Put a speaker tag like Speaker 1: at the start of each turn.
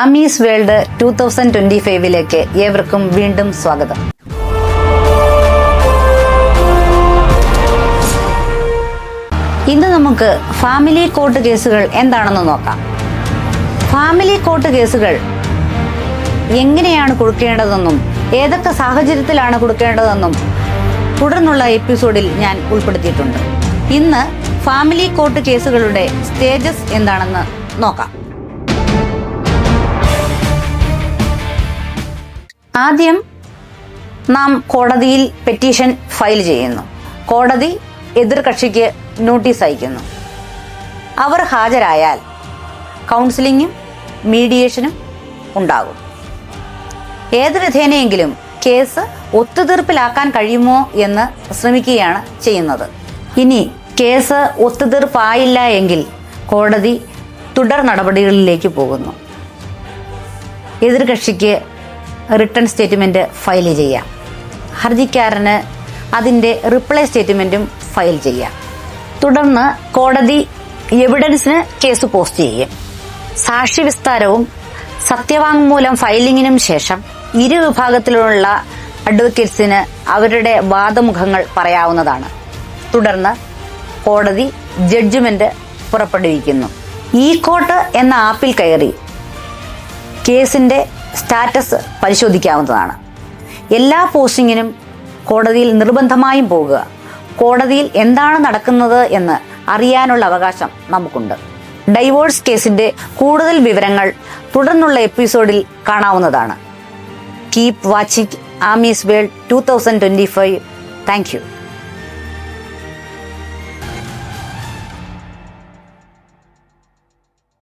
Speaker 1: Amy's world two thousand twenty ഫൈവിലേക്ക് ഏവർക്കും വീണ്ടും സ്വാഗതം. ഇന്ന് നമുക്ക് ഫാമിലി കോർട്ട് കേസുകൾ എന്താണെന്ന് നോക്കാം. ഫാമിലി കോർട്ട് കേസുകൾ എങ്ങനെയാണ് കൊടുക്കേണ്ടതെന്നും ഏതൊക്കെ സാഹചര്യത്തിലാണ് കൊടുക്കേണ്ടതെന്നും തുടർന്നുള്ള എപ്പിസോഡിൽ ഞാൻ ഉൾപ്പെടുത്തിയിട്ടുണ്ട്. ഇന്ന് ഫാമിലി കോർട്ട് കേസുകളുടെ സ്റ്റേജസ് എന്താണെന്ന് നോക്കാം. ആദ്യം നാം കോടതിയിൽ പെറ്റീഷൻ ഫയൽ ചെയ്യുന്നു. കോടതി എതിർകക്ഷിക്ക് നോട്ടീസ് അയക്കുന്നു. അവർ ഹാജരായാൽ കൗൺസിലിങ്ങും മീഡിയേഷനും ഉണ്ടാകും. ഏത് വിധേനയെങ്കിലും കേസ് ഒത്തുതീർപ്പിലാക്കാൻ കഴിയുമോ എന്ന് ശ്രമിക്കുകയാണ് ചെയ്യുന്നത്. ഇനി കേസ് ഒത്തുതീർപ്പായില്ല എങ്കിൽ കോടതി തുടർ നടപടികളിലേക്ക് പോകുന്നു. എതിർകക്ഷിക്ക് റിട്ടേൺ സ്റ്റേറ്റ്മെന്റ് ഫയൽ ചെയ്യാം ഹർജിക്കാരന് അതിന്റെ റിപ്ലൈ സ്റ്റേറ്റ്മെന്റും ഫയൽ ചെയ്യാം തുടർന്ന് കോടതി എവിഡൻസിന് കേസ് പോസ്റ്റ് ചെയ്യും സാക്ഷി വിസ്താരവും സത്യവാങ്മൂലം ഫയലിംഗിനും ശേഷം ഇരു വിഭാഗത്തിലുള്ള അഡ്വക്കേറ്റ്സിന് അവരുടെ വാദമുഖങ്ങൾ പറയാവുന്നതാണ്. തുടർന്ന് കോടതി ജഡ്ജ്മെന്റ് പുറപ്പെടുവിക്കുന്നു. ഈ കോട്ട് എന്ന ആപ്പിൽ കയറി കേസിന്റെ സ്റ്റാറ്റസ് പരിശോധിക്കാവുന്നതാണ്. എല്ലാ പോസ്റ്റിങ്ങിനും കോടതിയിൽ നിർബന്ധമായും പോകുക കോടതിയിൽ എന്താണ് നടക്കുന്നത് എന്ന് അറിയാനുള്ള അവകാശം നമുക്കുണ്ട്. ഡൈവോഴ്സ് കേസിന്റെ കൂടുതൽ വിവരങ്ങൾ തുടർന്നുള്ള എപ്പിസോഡിൽ കാണാവുന്നതാണ്. Keep watching Amy's world two thousand twenty five thank you